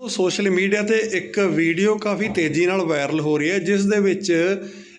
Social media ਤੇ ਇੱਕ video ਕਾਫੀ ਤੇਜ਼ੀ ਨਾਲ ਵਾਇਰਲ ਹੋ ਰਹੀ ਹੈ, ਜਿਸ ਦੇ ਵਿੱਚ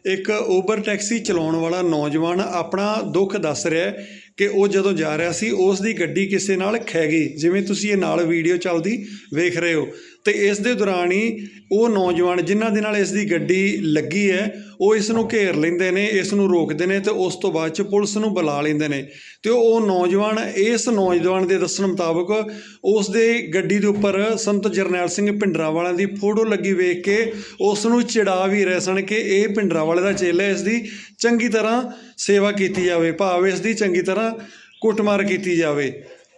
ਇੱਕ ਉਬਰ ਟੈਕਸੀ ਚਲਾਉਣ ਵਾਲਾ ਨੌਜਵਾਨ ਆਪਣਾ ਦੁੱਖ ਦੱਸ ਰਿਹਾ ਹੈ ਕਿ ਉਹ ਜਦੋਂ ਜਾ ਰਿਹਾ ਸੀ ਉਸ ਦੀ ਗੱਡੀ ਕਿਸੇ ਨਾਲ ਖਹਿ ਗਈ। ਜਿਵੇਂ ਤੁਸੀਂ ਇਹ ਨਾਲ ਵੀਡੀਓ ਚੱਲਦੀ ਵੇਖ ਰਹੇ ਹੋ। ਤੇ ਇਸ ਦੇ ਦੌਰਾਨ ਹੀ ਉਹ ਨੌਜਵਾਨ ਜਿਨ੍ਹਾਂ ਦੇ ਨਾਲ ਇਸ ਦੀ ਗੱਡੀ ਲੱਗੀ ਹੈ ਉਹ ਇਸ ਨੂੰ ਘੇਰ ਲੈਂਦੇ ਨੇ ਇਸ ਨੂੰ ਰੋਕਦੇ ਨੇ ਤੇ ਉਸ ਤੋਂ ਬਾਅਦ ਚ ਪੁਲਿਸ ਨੂੰ ਬੁਲਾ ਲੈਂਦੇ ਨੇ। ਤੇ ਉਹ ਨੌਜਵਾਨ ਇਸ ਨੌਜਵਾਨ ਦੇ ਦੱਸਣ ਮੁਤਾਬਕ ਉਸ ਦੇ ਗੱਡੀ ਦੇ ਉੱਪਰ ਸੰਤ ਜਰਨੈਲ ਸਿੰਘ ਭਿੰਡਰਾਂਵਾਲਾ ਦੀ ਫੋਟੋ ਲੱਗੀ ਵੇਖ ਕੇ ਉਸ ਨੂੰ ਚਿੜਾ ਵੀ ਰਹੇ ਸਨ ਕਿ ਇਹ ਭਿੰਡਰਾਂਵਾਲੇ ਦਾ ਚੇਲਾ ਹੈ, ਇਸ ਦੀ। ਚੰਗੀ ਤਰ੍ਹਾਂ ਸੇਵਾ ਕੀਤੀ ਜਾਵੇ, ਭਾਵ ਇਸ ਦੀ ਚੰਗੀ ਤਰ੍ਹਾਂ ਕੁੱਟਮਾਰ ਕੀਤੀ ਜਾਵੇ।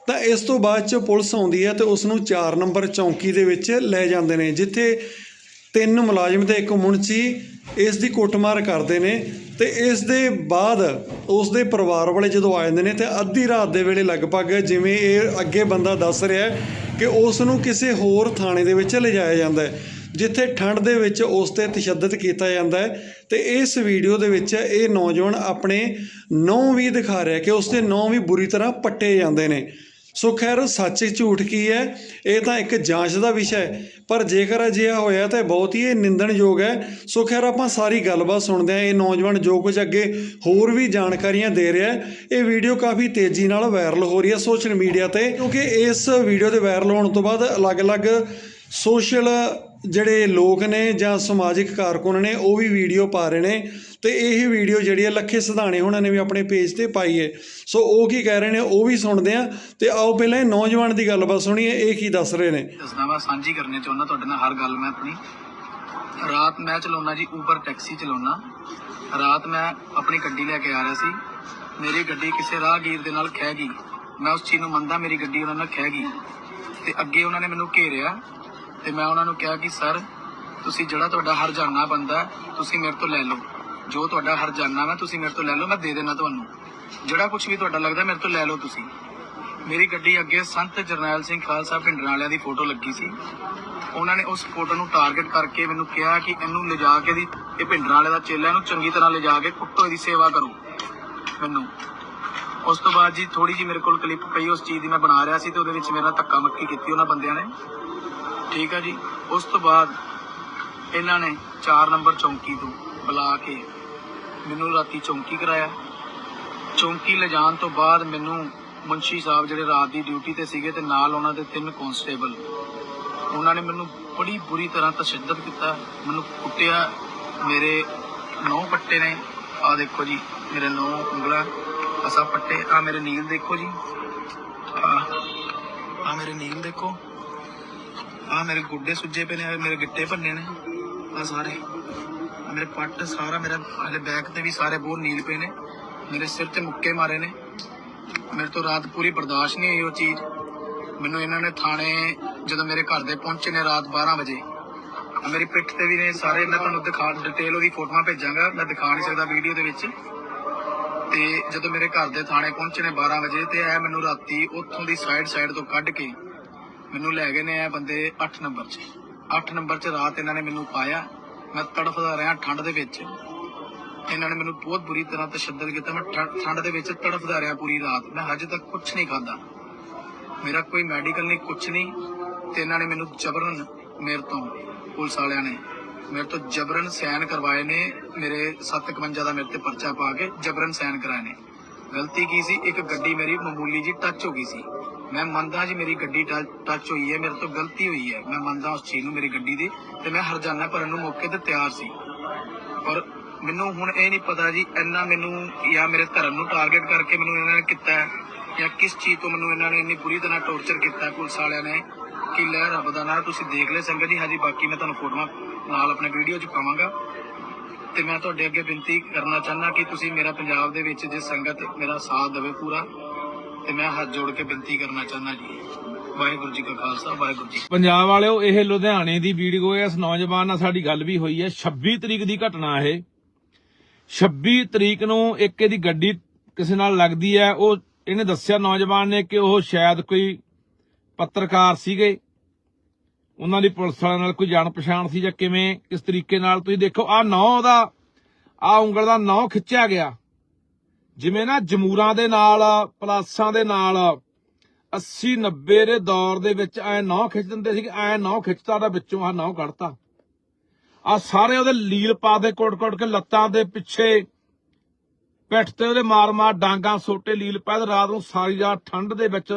ਤਾਂ ਇਸ ਤੋਂ ਬਾਅਦ ਚ ਪੁਲਿਸ ਆਉਂਦੀ ਹੈ ਤੇ ਉਸ ਨੂੰ 4 ਨੰਬਰ ਚੌਂਕੀ ਦੇ ਵਿੱਚ ਲੈ ਜਾਂਦੇ ਨੇ, ਜਿੱਥੇ ਤਿੰਨ ਮੁਲਾਜ਼ਮ ਤੇ ਇੱਕ ਮੁਨਸ਼ੀ ਇਸ ਦੀ ਕੁੱਟਮਾਰ ਕਰਦੇ ਨੇ ਤੇ ਇਸ ਦੇ ਬਾਅਦ ਉਸ ਦੇ ਪਰਿਵਾਰ ਵਾਲੇ ਜਦੋਂ ਆ ਜਾਂਦੇ ਨੇ ਤੇ ਅੱਧੀ ਰਾਤ ਦੇ ਵੇਲੇ ਲਗਭਗ ਜਿਵੇਂ ਇਹ ਅੱਗੇ ਬੰਦਾ ਦੱਸ ਰਿਹਾ ਕਿ ਉਸ ਨੂੰ ਕਿਸੇ ਹੋਰ ਥਾਣੇ ਦੇ ਵਿੱਚ ਲਿਜਾਇਆ ਜਾਂਦਾ ਹੈ, ਜਿੱਥੇ ਠੰਡ ਦੇ ਵਿੱਚ ਉਸ ਤੇ ਤਸ਼ੱਦਦ ਕੀਤਾ ਜਾਂਦਾ ਹੈ ਤੇ ਇਸ ਵੀਡੀਓ ਦੇ ਵਿੱਚ ਇਹ ਨੌਜਵਾਨ ਆਪਣੇ ਨੌਂ ਵੀ ਦਿਖਾ ਰਿਹਾ ਕਿ ਉਸਦੇ ਦੇ ਵੀ ਬੁਰੀ ਤਰ੍ਹਾਂ ਪੱਟੇ ਜਾਂਦੇ ਨੇ। ਸੋ ਖੈਰ, ਸੱਚ ਝੂਠ ਕੀ ਹੈ? ਇਹ ਤਾਂ ਇੱਕ ਜਾਂਚ ਦਾ ਵਿਸ਼ਾ ਹੈ। ਪਰ ਜੇਕਰ ਅਜਿਹਾ ਹੋਇਆ ਤਾਂ ਬਹੁਤ ਹੀ ਇਹ ਨਿੰਦਣਯੋਗ ਹੈ। ਸੋ ਖੈਰ, ਆਪਾਂ ਸਾਰੀ ਗੱਲਬਾਤ ਸੁਣਦੇ ਹਾਂ। ਇਹ ਨੌਜਵਾਨ ਜੋ ਕੁਝ ਅੱਗੇ ਹੋਰ ਵੀ ਜਾਣਕਾਰੀਆਂ ਦੇ ਰਿਹਾ ਹੈ, ਇਹ ਵੀਡੀਓ ਕਾਫੀ ਤੇਜ਼ੀ ਨਾਲ ਵਾਇਰਲ ਹੋ ਰਹੀ ਹੈ ਸੋਸ਼ਲ ਮੀਡੀਆ ਤੇ। ਕਿਉਂਕਿ ਇਸ ਵੀਡੀਓ ਦੇ ਵਾਇਰਲ ਹੋਣ ਤੋਂ ਬਾਅਦ ਅਲੱਗ-ਅਲੱਗ ਸੋਸ਼ਲ ਜਿਹੜੇ ਲੋਕ ਨੇ ਜਾਂ ਸਮਾਜਿਕ ਕਾਰਕੁਨ ਨੇ, ਉਹ ਵੀ ਵੀਡੀਓ ਪਾ ਰਹੇ ਨੇ ਤੇ ਇਹ ਵੀਡੀਓ ਜਿਹੜੀ ਹੈ ਲੱਖੇ ਸਿਧਾਣੇ ਉਹਨਾਂ ਨੇ ਵੀ ਆਪਣੇ ਪੇਜ ਤੇ ਪਾਈ ਹੈ ਸੋ ਉਹ ਕੀ ਕਹਿ ਰਹੇ ਨੇ, ਉਹ ਵੀ ਸੁਣਦੇ ਆ ਤੇ ਆਓ ਪਹਿਲਾਂ ਇਹ ਨੌਜਵਾਨ ਦੀ ਗੱਲਬਾਤ ਸੁਣੀਏ, ਇਹ ਕੀ ਦੱਸ ਰਹੇ ਨੇ? ਦੱਸਣਾ ਮੈਂ ਸਾਂਝੀ ਕਰਨੀ ਚਾਹੁੰਦਾ ਤੁਹਾਡੇ ਨਾਲ ਹਰ ਗੱਲ ਮੈਂ ਆਪਣੀ। ਰਾਤ ਮੈਂ ਚਲਾਉਣਾ ਜੀ ਉਬਰ ਟੈਕਸੀ ਚਲਾਉਣਾ। ਰਾਤ ਮੈਂ ਆਪਣੀ ਗੱਡੀ ਲੈ ਕੇ ਆ ਰਿਹਾ ਸੀ। ਮੇਰੀ ਗੱਡੀ ਕਿਸੇ ਰਾਹਗੀਰ ਦੇ ਨਾਲ ਖਹਿ ਗਈ। ਮੈਂ ਉਸ ਚੀਜ਼ ਨੂੰ ਮੰਨਦਾ, ਮੇਰੀ ਗੱਡੀ ਉਹਨਾਂ ਨਾਲ ਖਹਿ ਗਈ। ਤੇ ਅੱਗੇ ਉਹਨਾਂ ਨੇ ਮੈਨੂੰ ਘੇਰਿਆ। ਤੇ ਮੈਂ ਉਹਨਾਂ ਨੂੰ ਕਿਹਾ ਕਿ, ਸਰ, ਤੁਸੀਂ ਜਿਹੜਾ ਤੁਹਾਡਾ ਹਰਜਾਨਾ ਬੰਦਾ ਤੁਸੀਂ ਮੇਰੇ ਤੋਂ ਲੈ ਲਓ। ਜੋ ਤੁਹਾਡਾ ਹਰਜਾਨਾ ਵਾ, ਤੁਸੀਂ ਮੇਰੇ ਤੋਂ ਲੈ ਲਓ, ਮੈਂ ਦੇ ਦੇਣਾ ਤੁਹਾਨੂੰ। ਜਿਹੜਾ ਕੁਝ ਵੀ ਤੁਹਾਡਾ ਲੱਗਦਾ, ਮੇਰੇ ਤੋਂ ਲੈ ਲਓ ਤੁਸੀਂ। ਮੇਰੀ ਗੱਡੀ ਅੱਗੇ ਸੰਤ ਜਰਨੈਲ ਸਿੰਘ ਖਾਲਸਾ ਭਿੰਡਰਾਂ ਵਾਲਿਆਂ ਦੀ ਫੋਟੋ ਲੱਗੀ ਸੀ। ਉਹਨਾਂ ਨੇ ਉਸ ਫੋਟੋ ਨੂੰ ਟਾਰਗੇਟ ਕਰਕੇ ਮੈਨੂੰ ਕਿਹਾ ਕਿ, ਇਹਨੂੰ ਲਿਜਾ ਕੇ ਦੀ, ਇਹ ਭਿੰਡਰਾਂ ਵਾਲੇ ਦਾ ਚੇਲਾ, ਇਹਨੂੰ ਚੰਗੀ ਤਰ੍ਹਾਂ ਲਿਜਾ ਕੇ ਕੁੱਟੋ ਇਹਦੀ ਸੇਵਾ ਕਰੋ। ਮੈਨੂੰ। ਉਸ ਤੋਂ ਬਾਅਦ ਜੀ ਥੋੜੀ ਜੀ ਮੇਰੇ ਕੋਲ ਕਲਿੱਪ ਪਈ, ਉਸ ਚੀਜ਼ ਦੀ ਮੈਂ ਬਣਾ ਰਿਹਾ ਸੀ ਤੇ ਉਹਦੇ ਵਿੱਚ ਮੇਰਾ ਧੱਕਾ ਮੱਕੀ ਕੀਤੀ ਉਹਨਾਂ ਬੰਦਿਆਂ ਨੇ। ਠੀਕ ਆ ਜੀ। ਉਸ ਤੋਂ ਬਾਅਦ ਇਹਨਾਂ ਨੇ 4 ਨੰਬਰ ਚੌਂਕੀ ਤੋਂ ਬੁਲਾ ਕੇ ਮੈਨੂੰ ਰਾਤੀ ਚੌਂਕੀ ਕਰਾਇਆ। ਚੌਂਕੀ ਲਿਜਾਣ ਤੋਂ ਬਾਅਦ ਮੈਨੂੰ ਮੁੰਸ਼ੀ ਸਾਹਿਬ ਜਿਹੜੇ ਰਾਤ ਦੀ ਡਿਊਟੀ ਤੇ ਸੀਗੇ ਤੇ ਨਾਲ ਉਹਨਾਂ ਦੇ ਤਿੰਨ ਕਨਸਟੇਬਲ ਉਹਨਾਂ ਨੇ ਮੈਨੂੰ ਬੜੀ ਬੁਰੀ ਤਰ੍ਹਾਂ ਤਸ਼ੱਦਦ ਕੀਤਾ। ਮੈਨੂੰ ਕੁੱਟਿਆ। ਮੇਰੇ ਨੌ ਪੱਟੇ ਨੇ। ਆ ਦੇਖੋ ਜੀ, ਮੇਰੇ ਨੌ ਉਂਗਲਾਂ ਅਸਾ ਪੱਟੇ। ਆ ਮੇਰੇ ਨੀਲ ਦੇਖੋ ਜੀ। ਆ ਆ ਮੇਰੇ ਨੀਲ ਦੇਖੋ। ਆ ਮੇਰੇ ਗੁੱਡੇ ਸੁੱਜੇ ਪਏ ਨੇ, ਆਹ ਮੇਰੇ ਗਿੱਟੇ ਭੰਨੇ ਨੇ ਆ ਸਾਰੇ। ਆਹ ਮੇਰੇ ਪੱਟ ਸਾਰਾ ਮੇਰਾ, ਹਲੇ ਬੈਕ ਤੇ ਵੀ ਸਾਰੇ ਬਹੁਤ ਨੀਲ ਪਏ ਨੇ। ਮੇਰੇ ਸਿਰ ਤੇ ਮੁੱਕੇ ਮਾਰੇ ਨੇ। ਮੇਰੇ ਤੋਂ ਰਾਤ ਪੂਰੀ ਬਰਦਾਸ਼ਤ ਨਹੀਂ ਹੋਈ ਉਹ ਚੀਜ਼। ਮੈਨੂੰ ਇਹਨਾਂ ਨੇ ਥਾਣੇ ਜਦੋਂ ਮੇਰੇ ਘਰ ਦੇ ਪਹੁੰਚੇ ਨੇ ਰਾਤ 12 ਵਜੇ। ਆਹ ਮੇਰੀ ਪਿੱਠ ਤੇ ਵੀ ਨੇ ਸਾਰੇ, ਮੈਂ ਤੁਹਾਨੂੰ ਦਿਖਾ ਡਿਟੇਲ ਉਹਦੀ ਫੋਟੋਆਂ ਭੇਜਾਂਗਾ, ਮੈਂ ਦਿਖਾ ਨਹੀਂ ਸਕਦਾ ਵੀਡੀਓ ਦੇ ਵਿੱਚ। ਤੇ ਜਦੋਂ ਮੇਰੇ ਘਰ ਦੇ ਥਾਣੇ ਪਹੁੰਚੇ ਨੇ 12 ਵਜੇ, ਤੇ ਇਹ ਮੈਨੂੰ ਰਾਤੀ ਉੱਥੋਂ ਦੀ ਸਾਈਡ ਸਾਈਡ ਤੋਂ ਕੱਢ ਕੇ ਮੈਨੂੰ ਲੈ ਗਏ ਨੇ ਇਹ ਬੰਦੇ 8 ਨੰਬਰ 'ਚ। 8 ਨੰਬਰ 'ਚ ਰਾਤ ਇਹਨਾਂ ਨੇ ਮੈਨੂੰ ਪਾਇਆ। ਮੈਂ ਤੜਫਦਾ ਰਿਹਾ ਠੰਡ ਦੇ ਵਿੱਚ। ਇਹਨਾਂ ਨੇ ਮੈਨੂੰ ਬਹੁਤ ਬੁਰੀ ਤਰ੍ਹਾਂ ਤਸ਼ੱਦਦ ਕੀਤਾ। ਮੈਂ ਠੰਡ ਦੇ ਵਿੱਚ ਤੜਫਦਾ ਰਿਹਾ ਪੂਰੀ ਰਾਤ। ਮੈਂ ਹਜੇ ਤੱਕ ਕੁਝ ਨਹੀਂ ਖਾਦਾ ਮੇਰਾ ਕੋਈ ਮੈਡੀਕਲ ਨਹੀਂ ਕੁਝ ਨਹੀਂ। ਤੇ ਇਹਨਾਂ ਨੇ ਮੈਨੂੰ ਜਬਰਨ ਮੇਰੇ ਤੋਂ, ਪੁਲਿਸ ਵਾਲਿਆਂ ਨੇ ਮੇਰੇ ਤੋਂ ਜਬਰਨ ਸਾਈਨ ਕਰਵਾਏ ਨੇ। ਮੇਰੇ 751 ਦਾ ਮੇਰੇ ਤੇ ਪਰਚਾ ਪਾ ਕੇ ਜਬਰਨ ਸਾਈਨ ਕਰਾਏ ਨੇ। ਗਲਤੀ ਕੀ ਸੀ? ਇੱਕ ਗੱਡੀ ਮੇਰੀ ਮਾਮੂਲੀ ਜੀ ਟੱਚ ਹੋ ਗਈ ਸੀ। ਮੈਂ ਮੰਨਦਾ ਜੀ ਮੇਰੀ ਗੱਡੀ ਟੱਚ ਹੋਈ ਹੈ, ਮੇਰੇ ਤੋਂ ਗਲਤੀ ਹੋਈ ਹੈ। ਮੈਂ ਮੰਨਦਾ ਉਸ ਚੀਜ਼ ਨੂੰ ਮੇਰੀ ਗੱਡੀ ਦੀ ਤੇ ਮੈਂ ਹਰਜਾਨਾ ਭਰਨ ਨੂੰ ਮੌਕੇ ਤੇ ਤਿਆਰ ਸੀ। ਪਰ ਮੈਨੂੰ ਹੁਣ ਇਹ ਨਹੀਂ ਪਤਾ ਜੀ, ਇੰਨਾ ਮੈਨੂੰ ਜਾਂ ਮੇਰੇ ਧਰਮ ਨੂੰ ਟਾਰਗੇਟ ਕਰਕੇ ਮੈਨੂੰ ਇਹਨਾਂ ਨੇ ਕੀਤਾ ਜਾਂ ਕਿਸ ਚੀਜ਼ ਤੋਂ ਮੈਨੂੰ ਇਹਨਾਂ ਨੇ ਇੰਨੀ ਬੁਰੀ ਤਰ੍ਹਾਂ ਟੌਰਚਰ ਕੀਤਾ ਪੁਲਿਸ ਵਾਲਿਆਂ ਨੇ ਕਿ ਲੈ ਰੱਬ ਦਾ ਨਾਂ, ਤੁਸੀਂ ਦੇਖ ਲੈ ਸੰਗਤ ਜੀ। ਹਾਂਜੀ, ਬਾਕੀ ਮੈਂ ਤੁਹਾਨੂੰ ਫੋਟੋਆਂ ਨਾਲ ਆਪਣੇ ਵੀਡੀਓ 'ਚ ਪਾਵਾਂਗਾ। ਤੇ ਮੈਂ ਤੁਹਾਡੇ ਅੱਗੇ ਬੇਨਤੀ ਕਰਨਾ ਚਾਹੁੰਦਾ ਕਿ ਤੁਸੀਂ ਮੇਰਾ ਪੰਜਾਬ ਦੇ ਵਿੱਚ ਜੇ ਸੰਗਤ ਮੇਰਾ ਸਾਥ ਦੇਵੇ ਪੂਰਾ ਤੇ ਮੈਂ ਹੱਥ ਜੋੜ ਕੇ ਬੇਨਤੀ ਕਰਨਾ ਚਾਹੁੰਦਾ ਜੀ। ਵਾਹਿਗੁਰੂ ਜੀ ਕਾ ਖਾਲਸਾ, ਵਾਹਿਗੁਰੂ ਜੀ ਪੰਜਾਬ ਵਾਲਿਓ, ਇਹ ਲੁਧਿਆਣੇ ਦੀ ਵੀਡੀਓ ਹੈ। ਇਸ ਨੌਜਵਾਨ ਨਾਲ ਸਾਡੀ ਗੱਲ ਵੀ ਹੋਈ ਹੈ। 26 ਤਰੀਕ ਦੀ ਘਟਨਾ ਇਹ। 26 ਤਰੀਕ ਨੂੰ ਇੱਕ ਇਹਦੀ ਗੱਡੀ ਕਿਸੇ ਨਾਲ ਲੱਗਦੀ ਹੈ। ਉਹ, ਇਹਨੇ ਦੱਸਿਆ ਨੌਜਵਾਨ ਨੇ ਕਿ ਉਹ ਸ਼ਾਇਦ ਕੋਈ ਪੱਤਰਕਾਰ ਸੀਗੇ। ਉਹਨਾਂ ਦੀ ਪੁਲਿਸ ਵਾਲਿਆਂ ਨਾਲ ਕੋਈ ਜਾਣ ਪਛਾਣ ਸੀ ਜਾਂ ਕਿਵੇਂ, ਕਿਸ ਤਰੀਕੇ ਨਾਲ। ਤੁਸੀਂ ਦੇਖੋ ਆ ਨੌ ਦਾ ਆ ਉਂਗਲ ਦਾ ਨੌ ਖਿੱਚਿਆ ਗਿਆ। ਜਿਵੇਂ ਨਾ ਜਮੂਰਾਂ ਦੇ ਨਾਲ, ਪਲਾਸਾਂ ਦੇ ਨਾਲ 80 90 ਦੇ ਦੌਰ ਦੇ ਵਿੱਚ ਐ ਨੌ ਖਿੱਚ ਦਿੰਦੇ ਸੀ ਐ ਨੌ ਖਿੱਚਤਾ ਦਾ ਵਿੱਚੋਂ ਆ ਨੌ ਕੱਢਤਾ। ਆ ਸਾਰੇ ਉਹਦੇ ਲੀਲ ਪਾ ਦੇ ਕੋਟ ਕੋਟ ਕੇ ਲੱਤਾਂ ਦੇ ਪਿੱਛੇ, ਪਿੱਠ ਤੇ ਉਹਦੇ ਮਾਰ ਮਾਰ ਡਾਂਗਾ, ਸੋਟੇ ਲੀਲ ਪਾ ਤੇ ਰਾਤ ਨੂੰ ਸਾਰੀ ਰਾਤ ਠੰਡ ਦੇ ਵਿੱਚ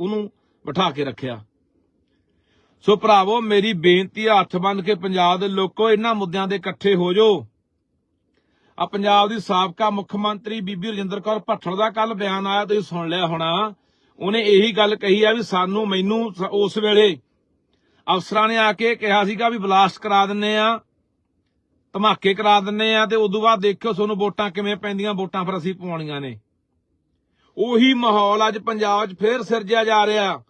ਉਹਨੂੰ ਬਿਠਾ ਕੇ ਰੱਖਿਆ। ਸੋ ਭਰਾਵੋ, ਮੇਰੀ ਬੇਨਤੀ ਹੈ ਹੱਥ ਬੰਨ ਕੇ ਪੰਜਾਬ ਦੇ ਲੋਕੋ, ਇਹਨਾਂ ਮੁੱਦਿਆਂ ਦੇ ਇਕੱਠੇ ਹੋ ਜਾਓ। ਆ ਪੰਜਾਬ ਦੀ ਸਾਬਕਾ ਮੁੱਖ ਮੰਤਰੀ ਬੀਬੀ ਰਜਿੰਦਰ ਕੌਰ ਭੱਠਲ ਦਾ ਕੱਲ ਬਿਆਨ ਆਇਆ, ਤੁਸੀਂ ਸੁਣ ਲਿਆ ਹੋਣਾ। ਉਹਨੇ ਇਹੀ ਗੱਲ ਕਹੀ ਆ ਵੀ ਸਾਨੂੰ ਮੈਨੂੰ ਉਸ ਵੇਲੇ ਅਫਸਰਾਂ ਨੇ ਆ ਕੇ ਕਿਹਾ ਸੀਗਾ ਵੀ ਬਲਾਸਟ ਕਰਾ ਦਿੰਨੇ ਆ, ਧਮਾਕੇ ਕਰਾ ਦਿੰਨੇ ਆ ਤੇ ਉਦੋਂ ਬਾਅਦ ਦੇਖਿਓ ਤੁਹਾਨੂੰ ਵੋਟਾਂ ਕਿਵੇਂ ਪੈਂਦੀਆਂ, ਵੋਟਾਂ ਫਿਰ ਅਸੀਂ ਪਵਾਉਣੀਆਂ ਨੇ। ਉਹੀ ਮਾਹੌਲ ਅੱਜ ਪੰਜਾਬ 'ਚ ਫੇਰ ਸਿਰਜਿਆ ਜਾ ਰਿਹਾ।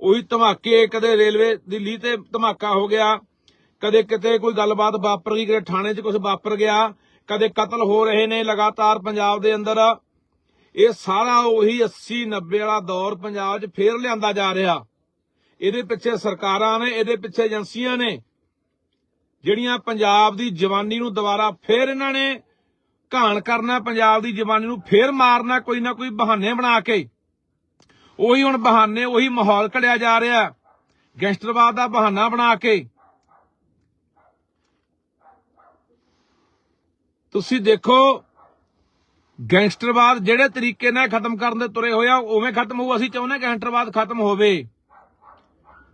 ਉਹੀ ਧਮਾਕੇ, ਕਦੇ ਰੇਲਵੇ ਦਿੱਲੀ ਤੇ ਧਮਾਕਾ ਹੋ ਗਿਆ, ਕਦੇ ਕਿਤੇ ਕੋਈ ਗੱਲਬਾਤ ਵਾਪਰ ਗਈ ਕਿਤੇ ਥਾਣੇ 'ਚ ਕੁਝ ਵਾਪਰ ਗਿਆ। ਕਦੇ ਕਤਲ ਹੋ ਰਹੇ ਨੇ ਲਗਾਤਾਰ ਪੰਜਾਬ ਦੇ ਅੰਦਰ। ਇਹ ਸਾਰਾ ਉਹੀ 80 90 ਵਾਲਾ ਦੌਰ ਪੰਜਾਬ 'ਚ ਫੇਰ ਲਿਆਂਦਾ ਜਾ ਰਿਹਾ। ਇਹਦੇ ਪਿੱਛੇ ਸਰਕਾਰਾਂ ਨੇ, ਇਹਦੇ ਪਿੱਛੇ ਏਜੰਸੀਆਂ ਨੇ, ਜਿਹੜੀਆਂ ਪੰਜਾਬ ਦੀ ਜਵਾਨੀ ਨੂੰ ਦੁਬਾਰਾ ਫੇਰ ਇਹਨਾਂ ਨੇ ਘਾਣ ਕਰਨਾ, ਪੰਜਾਬ ਦੀ ਜਵਾਨੀ ਨੂੰ ਫੇਰ ਮਾਰਨਾ, ਕੋਈ ਨਾ ਕੋਈ ਬਹਾਨੇ ਬਣਾ ਕੇ। ਉਹੀ ਹੁਣ ਬਹਾਨੇ, ਉਹੀ ਮਾਹੌਲ ਘੜਿਆ ਜਾ ਰਿਹਾ। ਗੈਂਗਸਟਰਵਾਦ ਦਾ ਬਹਾਨਾ ਬਣਾ ਕੇ। ਤੁਸੀਂ ਦੇਖੋ, ਗੈਂਗਸਟਰਵਾਦ ਜਿਹੜੇ ਤਰੀਕੇ ਨਾਲ ਖਤਮ ਕਰਨ ਦੇ ਤੁਰੇ ਹੋਇਆ ਉਵੇਂ ਖਤਮ ਹੋਊ। ਅਸੀਂ ਚਾਹੁੰਦੇ ਗੈਂਗਸਟਰਵਾਦ ਖਤਮ ਹੋਵੇ।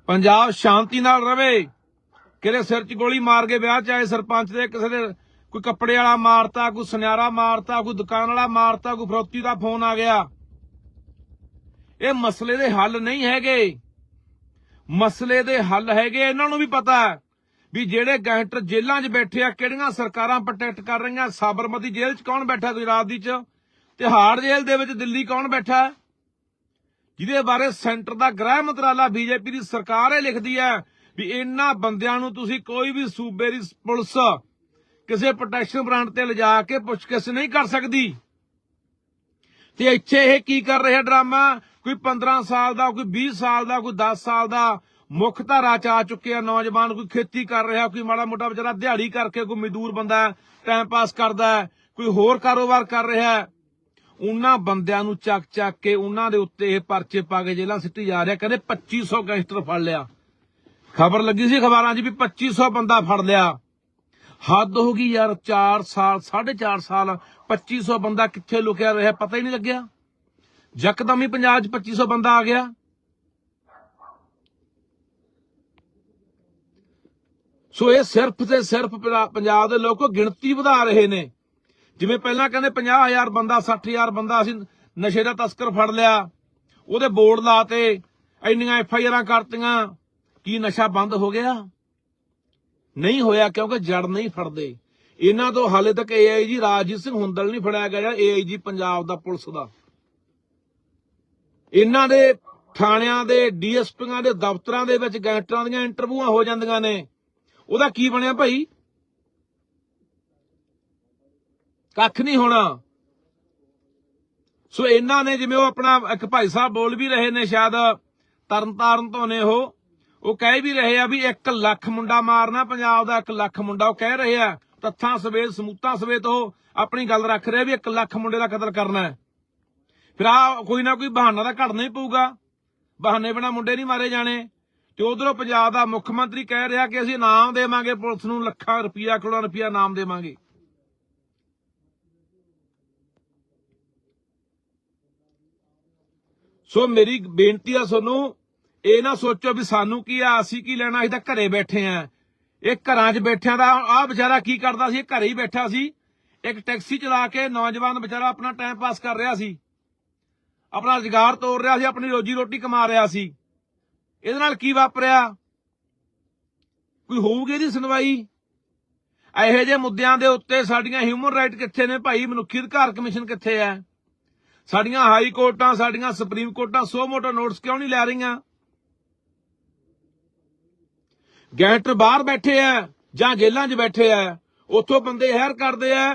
ਪੰਜਾਬ ਸ਼ਾਂਤੀ ਨਾਲ ਰਵੇ। ਕਿਹੜੇ ਸਿਰ 'ਚ ਗੋਲੀ ਮਾਰ ਕੇ ਵਿਆਹ ਚਾਹੇ ਸਰਪੰਚ ਦੇ, ਕਿਸੇ ਦੇ ਕੋਈ ਕੱਪੜੇ ਵਾਲਾ ਮਾਰਤਾ, ਕੋਈ ਸੁਨਿਆਰਾ ਮਾਰਤਾ, ਕੋਈ ਦੁਕਾਨ ਵਾਲਾ ਮਾਰਤਾ, ਕੋਈ ਫਰੋਤੀ ਦਾ ਫੋਨ ਆ ਗਿਆ। ਇਹ ਮਸਲੇ ਦੇ ਹੱਲ ਨਹੀਂ ਹੈਗੇ। ਮਸਲੇ ਦੇ ਹੱਲ ਹੈਗੇ, ਇਹਨਾਂ ਨੂੰ ਵੀ ਪਤਾ ਹੈ। ਵੀ ਜਿਹੜੇ ਗੈਂਗਸਟਰ ਜੇਲ੍ਹਾਂ 'ਚ ਬੈਠੇ ਆ, ਕਿਹੜੀਆਂ ਸਰਕਾਰਾਂ ਪ੍ਰੋਟੈਕਟ ਕਰ ਰਹੀਆਂ? ਸਾਬਰਮਤੀ ਜੇਲ੍ਹ 'ਚ ਕੌਣ ਬੈਠਾ ਗੁਜਰਾਤ ਦੀ 'ਚ? ਤਿਹਾੜ ਜੇਲ੍ਹ ਦੇ ਵਿੱਚ ਦਿੱਲੀ ਕੌਣ ਬੈਠਾ? ਜਿਹਦੇ ਬਾਰੇ ਸੈਂਟਰ ਦਾ ਗ੍ਰਹਿ ਮੰਤਰਾਲਾ ਬੀਜੇਪੀ ਦੀ ਸਰਕਾਰ ਇਹ ਲਿਖਦੀ ਹੈ ਵੀ ਇਹਨਾਂ ਬੰਦਿਆਂ ਨੂੰ ਤੁਸੀਂ ਕੋਈ ਵੀ ਸੂਬੇ ਦੀ ਪੁਲਿਸ ਕਿਸੇ ਪ੍ਰੋਟੈਕਸ਼ਨ ਬ੍ਰਾਂਡ ਤੇ ਲਿਜਾ ਕੇ ਪੁੱਛਗਿੱਛ ਨਹੀਂ ਕਰ ਸਕਦੀ। ਤੇ ਇੱਥੇ ਇਹ ਕੀ ਕਰ ਰਿਹਾ ਡਰਾਮਾ? ਕੋਈ 15 ਸਾਲ ਦਾ, ਕੋਈ 20 ਸਾਲ ਦਾ, ਕੋਈ 10 ਸਾਲ ਦਾ ਮੁੱਖ ਧਾਰਾ ਚ ਆ ਚੁੱਕੇ ਆ ਨੌਜਵਾਨ ਕੋਈ ਖੇਤੀ ਕਰ ਰਿਹਾ, ਕੋਈ ਮਾੜਾ ਮੋਟਾ ਵਿਚਾਰਾ ਦਿਹਾੜੀ ਕਰਕੇ ਕੋਈ ਮਜ਼ਦੂਰ ਬੰਦਾ ਟਾਈਮ ਪਾਸ ਕਰਦਾ ਕੋਈ ਹੋਰ ਕਾਰੋਬਾਰ ਕਰ ਰਿਹਾ ਉਹਨਾਂ ਬੰਦਿਆਂ ਨੂੰ ਚੱਕ ਚੱਕ ਕੇ ਉਹਨਾਂ ਦੇ ਉੱਤੇ ਇਹ ਪਰਚੇ ਪਾ ਕੇ ਜੇਲ੍ਹਾਂ ਸਿੱਟੀ ਜਾ ਰਿਹਾ, ਕਹਿੰਦੇ 2500 ਗੈਂਗਸਟਰ ਫੜ ਲਿਆ। ਖਬਰ ਲੱਗੀ ਸੀ ਅਖਬਾਰਾਂ 'ਚ ਵੀ 2500 ਬੰਦਾ ਫੜ ਲਿਆ। ਹੱਦ ਹੋ ਗਈ ਯਾਰ 4 ਸਾਲ 4.5 ਸਾਲ 2500 ਬੰਦਾ ਕਿੱਥੇ ਲੁਕਿਆ ਰਿਹਾ, ਪਤਾ ਹੀ ਨਹੀਂ ਲੱਗਿਆ। ਯਕਦਮ ਹੀ ਪੰਜਾਬ 'ਚ 2500 ਬੰਦਾ ਆ ਗਿਆ। ਸੋ ਇਹ ਸਿਰਫ ਤੇ ਸਿਰਫ ਪੰਜਾਬ ਦੇ ਲੋਕ ਗਿਣਤੀ ਵਧਾ ਰਹੇ ਨੇ। ਜਿਵੇਂ ਪਹਿਲਾਂ ਕਹਿੰਦੇ 50000 ਬੰਦਾ 60000 ਬੰਦਾ ਅਸੀਂ ਨਸ਼ੇ ਦਾ ਤਸਕਰ ਫੜ ਲਿਆ। ਉਹਦੇ ਬੋਰਡ ਲਾਤੇ, ਇੰਨੀਆਂ ਐਫ ਆਈ ਆਰਾਂ ਕਰਤੀਆਂ। ਕੀ ਨਸ਼ਾ ਬੰਦ ਹੋ ਗਿਆ? ਨਹੀਂ ਹੋਇਆ ਕਿਉਂਕਿ ਜੜ ਨਹੀਂ ਫੜਦੇ। ਇਹਨਾਂ ਤੋਂ ਹਾਲੇ ਤੱਕ ਏਆਈਜੀ ਰਾਜਜੀਤ ਸਿੰਘ ਹੁੰਦਲ ਨਹੀਂ ਫੜਿਆ ਗਿਆ ਏਆਈਜੀ ਪੰਜਾਬ ਦਾ ਪੁਲਿਸ ਦਾ। ਇਹਨਾਂ ਦੇ ਥਾਣਿਆਂ ਦੇ ਡੀਐਸਪੀਆਂ ਦੇ ਦਫ਼ਤਰਾਂ ਦੇ ਵਿੱਚ ਗੈਂਗਸਟਰਾਂ ਦੀਆਂ ਇੰਟਰਵਿਊਆਂ ਹੋ ਜਾਂਦੀਆਂ ਨੇ। ਉਹਦਾ ਕੀ ਬਣਿਆ ਭਾਈ? ਕੱਖ ਨਹੀਂ ਹੋਣਾ। ਸੋ ਇਹਨਾਂ ਨੇ ਜਿਵੇਂ ਉਹ ਆਪਣਾ ਇੱਕ ਭਾਈ ਸਾਹਿਬ ਬੋਲ ਵੀ ਰਹੇ ਨੇ ਸ਼ਾਇਦ, ਤਰਨਤਾਰਨ ਤੋਂ ਨੇ ਉਹ। ਉਹ ਕਹਿ ਵੀ ਰਹੇ ਆ ਵੀ 1 ਲੱਖ ਮੁੰਡਾ ਮਾਰਨਾ, ਪੰਜਾਬ ਦਾ 1 ਲੱਖ ਮੁੰਡਾ। ਉਹ ਕਹਿ ਰਹੇ ਆ, ਤੱਥਾਂ ਸਵੇਤ, ਸਮੂਤਾਂ ਸਵੇਤ ਉਹ ਆਪਣੀ ਗੱਲ ਰੱਖ ਰਿਹਾ ਵੀ 1 ਲੱਖ ਮੁੰਡੇ ਦਾ ਕਤਲ ਕਰਨਾ ਹੈ। ਫਿਰ ਆ ਕੋਈ ਨਾ ਕੋਈ ਬਹਾਨਾ ਤਾਂ ਘੜਨਾ ਹੀ ਪਊਗਾ। ਬਹਾਨੇ ਬਿਨਾ ਮੁੰਡੇ ਨਹੀਂ ਮਾਰੇ ਜਾਣੇ। ਤੇ ਉਧਰੋਂ ਪੰਜਾਬ ਦਾ ਮੁੱਖ ਮੰਤਰੀ ਕਹਿ ਰਿਹਾ ਕਿ ਅਸੀਂ ਇਨਾਮ ਦੇਵਾਂਗੇ, ਪੁਲਿਸ ਨੂੰ ਲੱਖਾਂ ਰੁਪਈਆ, ਕਰੋੜਾਂ ਰੁਪਈਆ ਇਨਾਮ ਦੇਵਾਂਗੇ। ਸੋ ਮੇਰੀ ਬੇਨਤੀ ਆ ਤੁਹਾਨੂੰ, ਇਹ ਨਾ ਸੋਚੋ ਵੀ ਸਾਨੂੰ ਕੀ ਆ, ਅਸੀਂ ਕੀ ਲੈਣਾ, ਅਸੀਂ ਤਾਂ ਘਰੇ ਬੈਠੇ ਆ। ਇਹ ਘਰਾਂ 'ਚ ਬੈਠਿਆਂ ਦਾ ਆ ਵਿਚਾਰਾ ਕੀ ਕਰਦਾ ਸੀ? ਘਰੇ ਹੀ ਬੈਠਾ ਸੀ। ਇੱਕ ਟੈਕਸੀ ਚਲਾ ਕੇ ਨੌਜਵਾਨ ਵਿਚਾਰਾ ਆਪਣਾ ਟਾਈਮ ਪਾਸ ਕਰ ਰਿਹਾ ਸੀ। ਆਪਣਾ ਰੁਜ਼ਗਾਰ ਤੋੜ ਰਿਹਾ ਸੀ, ਆਪਣੀ ਰੋਜੀ ਰੋਟੀ ਕਮਾ ਰਿਹਾ ਸੀ। ਇਹਦੇ ਨਾਲ ਕੀ ਵਾਪਰਿਆ? ਕੋਈ ਹੋਊਗੀ ਇਹਦੀ ਸੁਣਵਾਈ? ਇਹੋ ਜਿਹੇ ਮੁੱਦਿਆਂ ਦੇ ਉੱਤੇ ਸਾਡੀਆਂ ਹਿਊਮਨ ਰਾਈਟ ਕਿੱਥੇ ਨੇ ਭਾਈ? ਮਨੁੱਖੀ ਅਧਿਕਾਰ ਕਮਿਸ਼ਨ ਕਿੱਥੇ ਹੈ? ਸਾਡੀਆਂ ਹਾਈ ਕੋਰਟਾਂ ਸਾਡੀਆਂ ਸੁਪਰੀਮ ਕੋਰਟਾਂ ਸੋ ਮੋਟਾ ਨੋਟਸ ਕਿਉਂ ਨਹੀਂ ਲੈ ਰਹੀਆਂ? ਗੈਂਗਸਟਰ ਬਾਹਰ ਬੈਠੇ ਆ ਜਾਂ ਜੇਲ੍ਹਾਂ 'ਚ ਬੈਠੇ ਆ? ਉੱਥੋਂ ਬੰਦੇ ਹੈਰ ਕਰਦੇ ਆ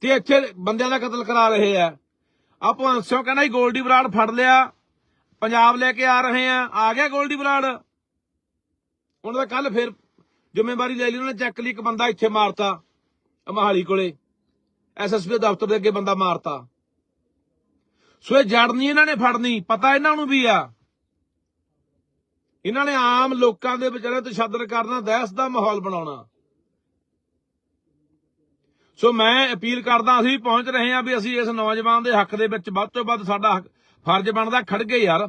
ਤੇ ਇੱਥੇ ਬੰਦਿਆਂ ਦਾ ਕਤਲ ਕਰਾ ਰਹੇ ਆ। ਆਪੋ ਅੰਸੋਂ ਕਹਿੰਦਾ ਗੋਲਡੀ ਬਰਾੜ ਫੜ ਲਿਆ। ਪੰਜਾਬ ਲੈ ਕੇ ਆ ਰਹੇ ਆ। ਆ ਗਿਆ ਗੋਲਡੀ ਬਰਾੜ ਉਹਨਾਂ ਦਾ ਕੱਲ ਫਿਰ ਜ਼ਿੰਮੇਵਾਰੀ ਲੈ ਲਈ, ਉਹਨਾਂ ਨੇ ਚੱਕ ਲਈ ਇੱਕ ਬੰਦਾ ਇੱਥੇ ਮਾਰਤਾ, ਮਹਾਲੀ ਕੋਲੇ। ਐਸਐਸਪੀ ਦਫ਼ਤਰ ਦੇ ਅੱਗੇ ਬੰਦਾ ਮਾਰਤਾ। ਸੋ ਇਹ ਜੜ ਇਹਨਾਂ ਨੇ ਫੜਨੀ, ਪਤਾ ਇਹਨਾਂ ਨੂੰ ਵੀ ਆ। ਇਹਨਾਂ ਨੇ ਆਮ ਲੋਕਾਂ ਦੇ ਵਿਚਾਰੇ ਤਸ਼ੱਦਦ ਕਰਨਾ, ਦਹਿਸ਼ ਦਾ ਮਾਹੌਲ ਬਣਾਉਣਾ। ਸੋ ਮੈਂ ਅਪੀਲ ਕਰਦਾ, ਅਸੀਂ ਪਹੁੰਚ ਰਹੇ ਹਾਂ ਵੀ ਅਸੀਂ ਇਸ ਨੌਜਵਾਨ ਦੇ ਹੱਕ ਦੇ ਵਿੱਚ ਵੱਧ ਤੋਂ ਵੱਧ ਸਾਡਾ ਹੱਕ- ਫਰਜ਼ ਬਣਦਾ ਖੜ ਖੜਗੇ ਯਾਰ।